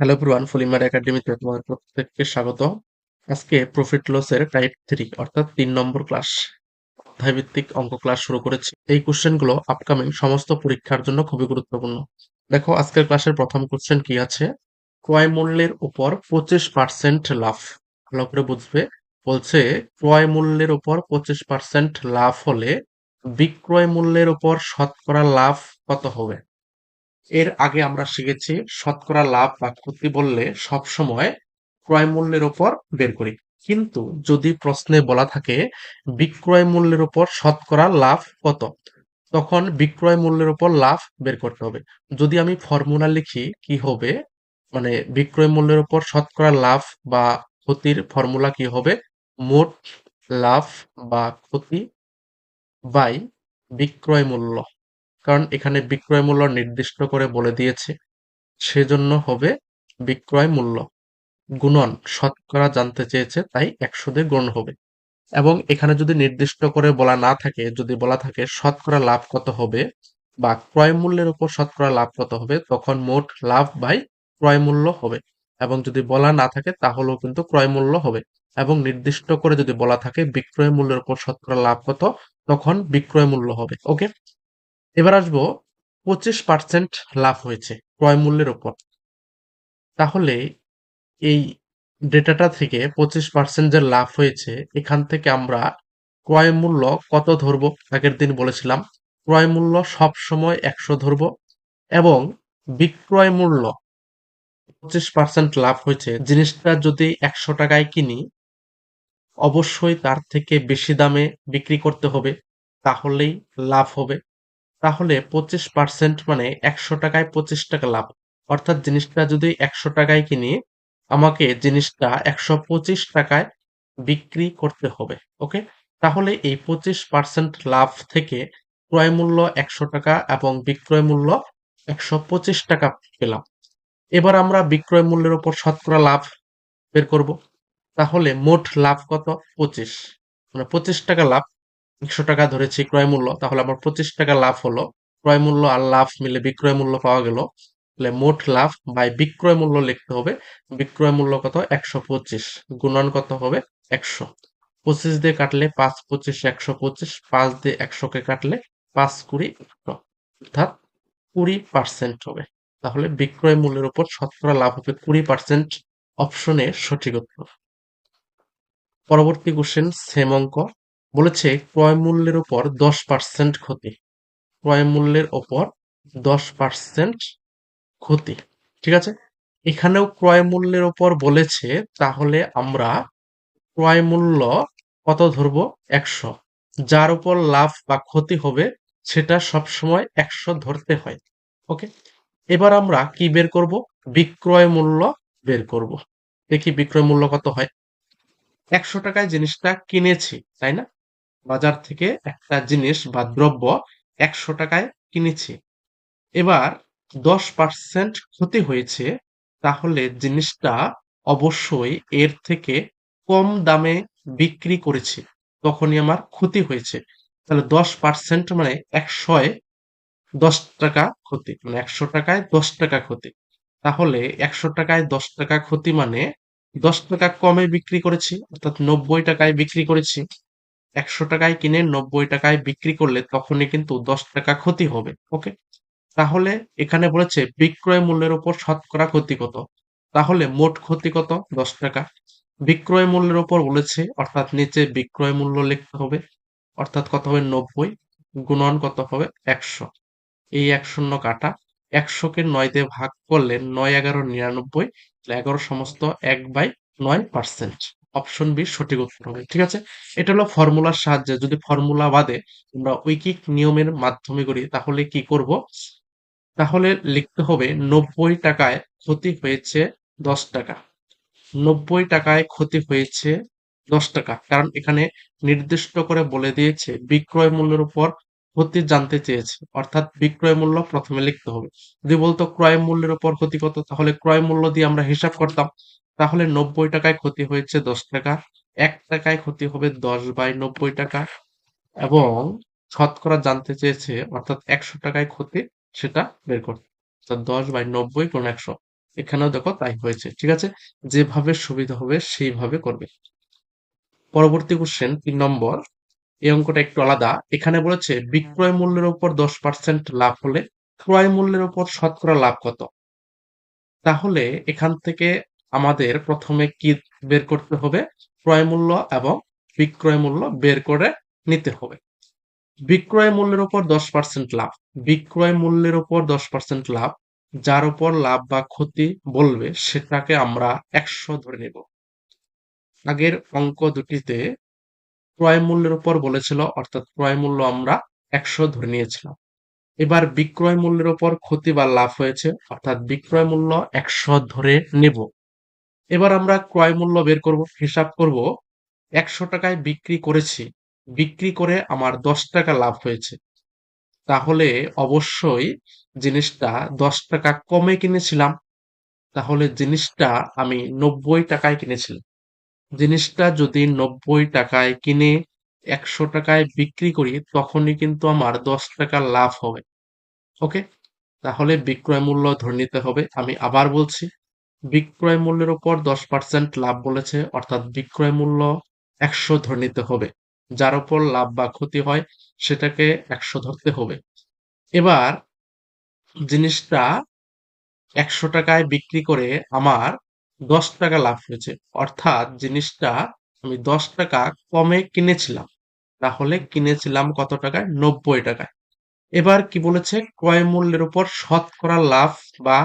Hello everyone ফুলিমার একাডেমিতে তোমাদের প্রত্যেককে স্বাগত আজকে প্রফিট লসের টাইপ থ্রি অর্থাৎ তিন নম্বর ক্লাস অধ্যায়ভিত্তিক অঙ্ক ক্লাস শুরু করেছি। এই কোশ্চেনগুলো আপকামিং সমস্ত পরীক্ষার জন্য খুবই গুরুত্বপূর্ণ। দেখো, আজকের ক্লাসের প্রথম কোশ্চেন কি আছে? ক্রয় মূল্যের উপর পঁচিশ পার্সেন্ট লাভ। ভালো করে বুঝবে। বলছে, ক্রয় মূল্যের উপর পঁচিশ পার্সেন্ট লাভ হলে বিক্রয় মূল্যের উপর শতকরা লাভ কত হবে? এর আগে আমরা শিখেছি শতকরা লাভ বা ক্ষতি বললে সব সময় ক্রয় মূল্যের উপর বের করি। কিন্তু যদি প্রশ্নে বলা থাকে, বিক্রয় মূল্যের উপর শতকরা লাভ কত? তখন বিক্রয় মূল্যের উপর লাভ বের করতে হবে। যদি আমি ফর্মুলা লিখি, কি হবে? মানে বিক্রয় মূল্যের উপর শতকরা লাভ বা ক্ষতির ফর্মুলা কি হবে? মোট লাভ বা ক্ষতি বাই বিক্রয় মূল্য। কারণ এখানে বিক্রয় মূল্য নির্দিষ্ট করে বলে দিয়েছে। সেজন্য হবে বিক্রয় মূল্য। গুণন, শতকরা জানতে চেয়েছে, তাই একশো দিয়ে গুণ হবে। এবং এখানে যদি নির্দিষ্ট করে বলা না থাকে, যদি বলা থাকে শতকরা লাভ কত হবে বা ক্রয় মূল্যের উপর শতকরা লাভ কত হবে, তখন মোট লাভ বাই ক্রয় মূল্য হবে। এবং যদি বলা না থাকে, তাহলেও কিন্তু ক্রয় মূল্য হবে। এবং নির্দিষ্ট করে যদি বলা থাকে বিক্রয় মূল্যের উপর শতকরা লাভ কত, তখন বিক্রয় মূল্য হবে। ওকে? এবার আসব পঁচিশ পার্সেন্ট লাভ হয়েছে ক্রয় মূল্যের উপর তাহলে এই ডেটাটা থেকে পঁচিশ পার্সেন্ট যে লাভ হয়েছে, এখান থেকে আমরা ক্রয় মূল্য কত ধরবো? আগের দিন বলেছিলাম, ক্রয় মূল্য সব সময় একশো ধরবো এবং বিক্রয় মূল্য পঁচিশ পার্সেন্ট লাভ হয়েছে। জিনিসটা যদি একশো টাকায় কিনি, অবশ্যই তার থেকে বেশি দামে বিক্রি করতে হবে, তাহলেই লাভ হবে। তাহলে পঁচিশ পার্সেন্ট মানে একশো টাকায় পঁচিশ টাকা লাভ। অর্থাৎ জিনিসটা যদি একশো টাকায় কিনি, আমাকে জিনিসটা একশো পঁচিশ টাকায় বিক্রি করতে হবে, ওকে? তাহলে এই পঁচিশ পার্সেন্ট লাভ থেকে ক্রয় মূল্য একশো টাকা এবং বিক্রয় মূল্য একশো পঁচিশ টাকা পেলাম। এবার আমরা বিক্রয় মূল্যের উপর শতকরা লাভ বের করব। তাহলে মোট লাভ কত? পঁচিশ। মানে পঁচিশ টাকা লাভ। একশো টাকা ধরেছি, ক্রয় মূল্য, তাহলে আমার পঁচিশ টাকা লাভ হলো। ক্রয় মূল্য আর লাভ মিলে বিক্রয় মূল্য পাওয়া গেল। তাহলে মোট লাভ বাই বিক্রয় মূল্য লিখতে হবে। বিক্রয় মূল্য কত? একশো পঁচিশ। গুণন কত হবে? একশো। পঁচিশ দিয়ে কাটলে পাঁচ পঁচিশ, একশো পঁচিশ। পাঁচ দিয়ে একশোকে কাটলে পাঁচ কুড়ি অর্থাৎ কুড়ি পার্সেন্ট হবে। তাহলে বিক্রয় মূল্যের উপর শতকরা লাভ হবে কুড়ি পার্সেন্ট অপশনে সঠিক উত্তর। পরবর্তী কোশ্চেন সেম অঙ্ক। বলেছে, ক্রয় মূল্যের উপর দশ পার্সেন্ট ক্ষতি। ক্রয় মূল্যের ওপর দশ পার্সেন্ট ক্ষতি। ঠিক আছে? এখানেও ক্রয় মূল্যের ওপর বলেছে, তাহলে আমরা ক্রয় মূল্য কত ধরবো? একশো। যার উপর লাভ বা ক্ষতি হবে, সেটা সবসময় একশো ধরতে হয়। ওকে? এবার আমরা কি বের করব? বিক্রয় মূল্য বের করব। দেখি বিক্রয় মূল্য কত হয়? একশো টাকায় জিনিসটা কিনেছি, তাই না? বাজার থেকে একটা জিনিস বা দ্রব্য একশো টাকায় কিনেছি। এবার দশ পার্সেন্ট ক্ষতি হয়েছে তাহলে জিনিসটা অবশ্যই এর থেকে কম দামে বিক্রি করেছি। তখনই আমার ক্ষতি হয়েছে। তাহলে দশ পার্সেন্ট মানে একশোয় দশ টাকা ক্ষতি। মানে একশো টাকায় দশ টাকা ক্ষতি। তাহলে একশো টাকায় দশ টাকা ক্ষতি মানে দশ টাকা কমে বিক্রি করেছি অর্থাৎ নব্বই টাকায় বিক্রি করেছি। একশো টাকায় কিনে নব্বই টাকায় বিক্রি করলে তখনই কিন্তু দশ টাকা ক্ষতি হবে ওকে তাহলে এখানে বলেছে বিক্রয় মূল্যের উপর শতকরা ক্ষতি কত? তাহলে মোট ক্ষতি কত? দশ টাকা। বিক্রয় মূল্যের উপর বলেছে, অর্থাৎ নিচে বিক্রয় মূল্য লিখতে হবে, অর্থাৎ কত হবে? নব্বই গুণন কত হবে? একশো। এই এক শূন্য কাটা। একশোকে নয় দিয়ে ভাগ করলে নয় এগারো নিরানব্বই এগারো সমস্ত এক বাই নয় পার্সেন্ট অপশন বি সঠিক উত্তর হবে, ঠিক আছে? এটা হলো ফর্মুলার সাহায্যে, যদি ফর্মুলা বাদে আমরা ঐকিক নিয়মের মাধ্যমে করি, তাহলে কি করব? তাহলে লিখতে হবে নব্বই টাকায় ক্ষতি হয়েছে দশ টাকা। নব্বই টাকায় ক্ষতি হয়েছে দশ টাকা, কারণ এখানে নির্দিষ্ট করে বলে দিয়েছে বিক্রয় মূল্যের উপর ক্ষতি জানতে চেয়েছে। অর্থাৎ বিক্রয় মূল্য প্রথমে লিখতে হবে। যদি বলতো ক্রয় মূল্যের উপর ক্ষতি কত, তাহলে ক্রয় মূল্য দিয়ে আমরা হিসাব করতাম। তাহলে নব্বই টাকায় ক্ষতি হয়েছে দশ টাকা, এক টাকায় ক্ষতি হবে দশ বাই নব্বই টাকা। এবং শতকরা জানতে চেয়েছে, অর্থাৎ একশো টাকায় ক্ষতি, সেটা বের করতে। দশ বাই নব্বই কোন একশো। এখানেও দেখো তাই হয়েছে, ঠিক আছে? যেভাবে সুবিধা হবে সেইভাবে করবে। পরবর্তী কোশ্চেন তিন নম্বর। এই অঙ্কটা একটু আলাদা। এখানে বলেছে, বিক্রয় মূল্যের উপর দশ পার্সেন্ট লাভ হলে ক্রয় মূল্যের উপর শতকরা লাভ কত? তাহলে এখান থেকে আমাদের প্রথমে কি বের করতে হবে? ক্রয় মূল্য এবং বিক্রয় মূল্য বের করে নিতে হবে। বিক্রয় মূল্যের উপর দশ পার্সেন্ট লাভ। বিক্রয় মূল্যের উপর দশ পার্সেন্ট লাভ, যার উপর লাভ বা ক্ষতি বলবে, সেটাকে আমরা একশো ধরে নেব। আগের অঙ্ক দুটিতে ক্রয় মূল্যের উপর বলেছিল, অর্থাৎ ক্রয় মূল্য আমরা একশো ধরে নিয়েছিলাম। এবার বিক্রয় মূল্যের উপর ক্ষতি বা লাভ হয়েছে, অর্থাৎ বিক্রয় মূল্য একশো ধরে নেব। এবার আমরা ক্রয় মূল্য বের করব, হিসাব করব, একশো টাকায় বিক্রি করেছি, বিক্রি করে আমার দশ টাকা লাভ হয়েছে। তাহলে অবশ্যই জিনিসটা দশ টাকা কমে কিনেছিলাম, তাহলে জিনিসটা আমি নব্বই টাকায় কিনেছিলাম। জিনিসটা যদি নব্বই টাকায় কিনে একশো টাকায় বিক্রি করি, তখনই কিন্তু আমার দশ টাকা লাভ হবে। ওকে? তাহলে বিক্রয় মূল্য ধরে নিতে হবে। আমি আবার বলছি, বিক্রয় মূল্যের উপর দশ পার্সেন্ট লাভ বলেছে, অর্থাৎ বিক্রয় মূল্য একশো ধরে নিতে হবে। যার উপর লাভ বা ক্ষতি হয়, সেটাকে একশো ধরতে হবে। এবার জিনিসটা একশো টাকায় বিক্রি করে আমার দশ টাকা লাভ হয়েছে। অর্থাৎ জিনিসটা আমি দশ টাকা কমে কিনেছিলাম। তাহলে কিনেছিলাম কত টাকায়? নব্বই টাকায়। এবার কি বলেছে? ক্রয় মূল্যের উপর শতকরা লাভ বা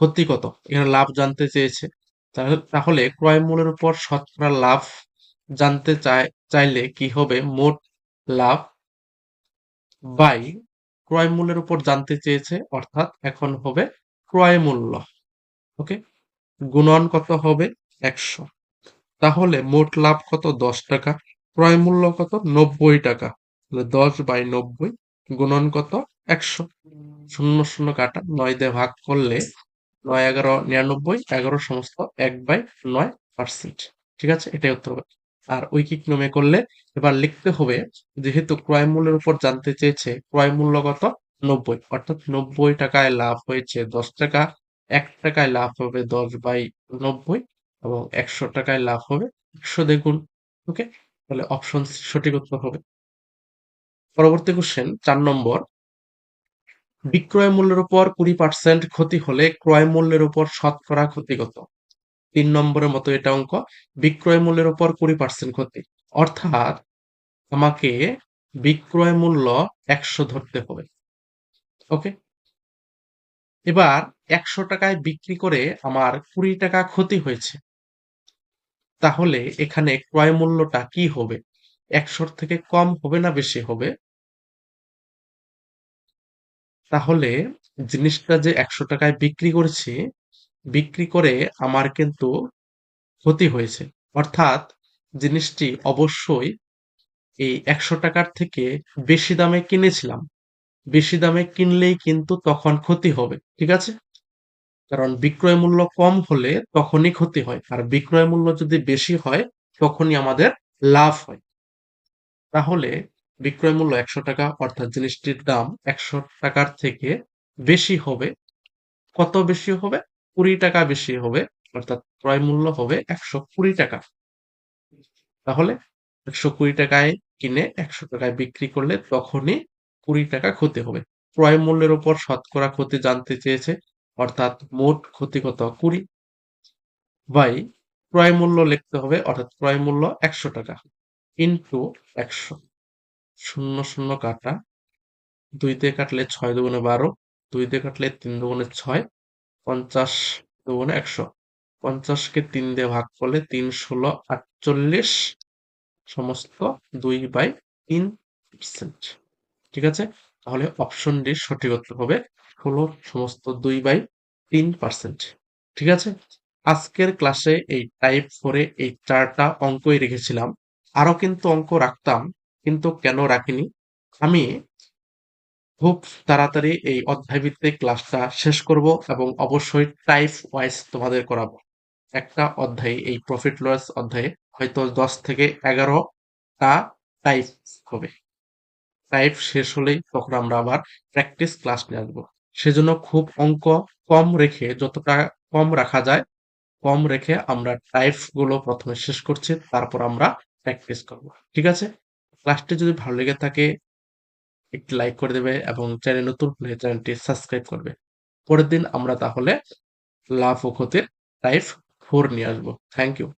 ক্ষতি কত? এখানে লাভ জানতে চেয়েছে। তাহলে ক্রয় মূল্যের উপর শতকরা লাভ জানতে চাই চাইলে কি হবে? মোট লাভ বাই ক্রয় মূল্যের উপর জানতে চেয়েছে। অর্থাৎ এখন হবে ক্রয় মূল্য। ওকে? গুণন কত হবে? একশো। তাহলে মোট লাভ কত? দশ টাকা। ক্রয় মূল্য কত? নব্বই টাকা। দশ বাই নব্বই গুণন কত? একশো। শূন্য শূন্য কাটা নয় দিয়ে ভাগ করলে নয় এগারো নিরানব্বই, এগারো সমস্ত এক বাই নয় পার্সেন্ট। ঠিক আছে? এটাই উত্তর আর ঐকিক নিয়মে করলে এবার লিখতে হবে, যেহেতু ক্রয় মূল্যের উপর জানতে চেয়েছে, ক্রয় মূল্য কত? নব্বই। অর্থাৎ নব্বই টাকায় লাভ হয়েছে দশ টাকা। এক টাকায় লাভ হবে দশ বাই নব্বই এবং একশো টাকায় লাভ হবে একশো দেখুন ওকে তাহলে অপশন সঠিক উত্তর হবে। পরবর্তী কোশ্চেন চার নম্বর। বিক্রয় মূল্যের উপর কুড়ি পার্সেন্ট ক্ষতি হলে ক্রয় মূল্যের উপর শতকরা ক্ষতি কত তিন নম্বরের মতো এটা অঙ্ক, বিক্রয় মূল্যের উপর কুড়ি পার্সেন্ট ক্ষতি। অর্থাৎ আমাকে বিক্রয় মূল্য একশো ধরতে হবে ওকে এবার একশো টাকায় বিক্রি করে আমার কুড়ি টাকা ক্ষতি হয়েছে। তাহলে এখানে ক্রয় মূল্যটা কি হবে? একশোর থেকে কম হবে না বেশি হবে? তাহলে জিনিসটা যে একশো টাকায় বিক্রি করেছি, বিক্রি করে আমার কিন্তু ক্ষতি হয়েছে। অর্থাৎ জিনিসটি অবশ্যই এই একশো টাকার থেকে বেশি দামে কিনেছিলাম। বেশি দামে কিনলেই কিন্তু তখন ক্ষতি হবে, ঠিক আছে? কারণ বিক্রয় মূল্য কম হলে তখনই ক্ষতি হয়, আর বিক্রয় মূল্য যদি বেশি হয়, তখনই আমাদের লাভ হয়। তাহলে বিক্রয় মূল্য একশো টাকা, অর্থাৎ জিনিসটির দাম একশো টাকার থেকে বেশি হবে। কত বেশি হবে? কুড়ি টাকা বেশি হবে, অর্থাৎ ক্রয় মূল্য হবে একশো কুড়ি টাকা। তাহলে একশো কুড়ি টাকায় কিনে একশো টাকায় বিক্রি করলে তখনই কুড়ি টাকা ক্ষতি হবে। ক্রয় মূল্যের উপর শতকরা ক্ষতি জানতে চেয়েছে, অর্থাৎ মোট ক্ষতি কত? কুড়ি বাই ক্রয় মূল্য লিখতে হবে, অর্থাৎ ক্রয় মূল্য একশো টাকা ইন্টু একশো। শূন্য শূন্য কাটা, দুই দিয়ে কাটলে ছয় দুগুণে বারো, দুই দিয়ে কাটলে তিন দুগুণে ছয়, পঞ্চাশ দুগুণে একশো। পঞ্চাশকে তিন দিয়ে ভাগ করলে তিন ষোলো আটচল্লিশ, সমস্ত দুই বাই তিন পার্সেন্ট ঠিক আছে? তাহলে অপশন ডি সঠিক উত্তর হবে ষোলো সমস্ত দুই বাই তিন পার্সেন্ট ঠিক আছে? আজকের ক্লাসে এই টাইপ ফোরে এই চারটা অঙ্কই রেখেছিলাম। আরও কিন্তু অঙ্ক রাখতাম, কিন্তু কেন রাখিনি? আমি খুব তাড়াতাড়ি এই অধ্যায় ভিত্তিক ক্লাসটা শেষ করব এবং অবশ্যই টাইপ ওয়াইজ তোমাদের করাবো। একটা অধ্যায়ে, এই প্রফিট লস অধ্যায়ে হয়তো দশ থেকে এগারোটা টাইপ হবে। টাইপ শেষ হলেই তখন আমরা আবার প্র্যাকটিস ক্লাস নিয়ে আসব। সেজন্য খুব অঙ্ক কম রেখে যতটা কম রাখা যায়, কম রেখে আমরা টাইপগুলো প্রথমে শেষ করছি, তারপর আমরা প্র্যাকটিস করব। ঠিক আছে? ক্লাসটি যদি ভালো লেগে থাকে, একটি লাইক করে দেবে এবং চ্যানেল নতুন হলে চ্যানেলটি সাবস্ক্রাইব করবে। পরের দিন আমরা তাহলে লাভ ও ক্ষতির টাইপ ফোর নিয়ে আসব। Thank you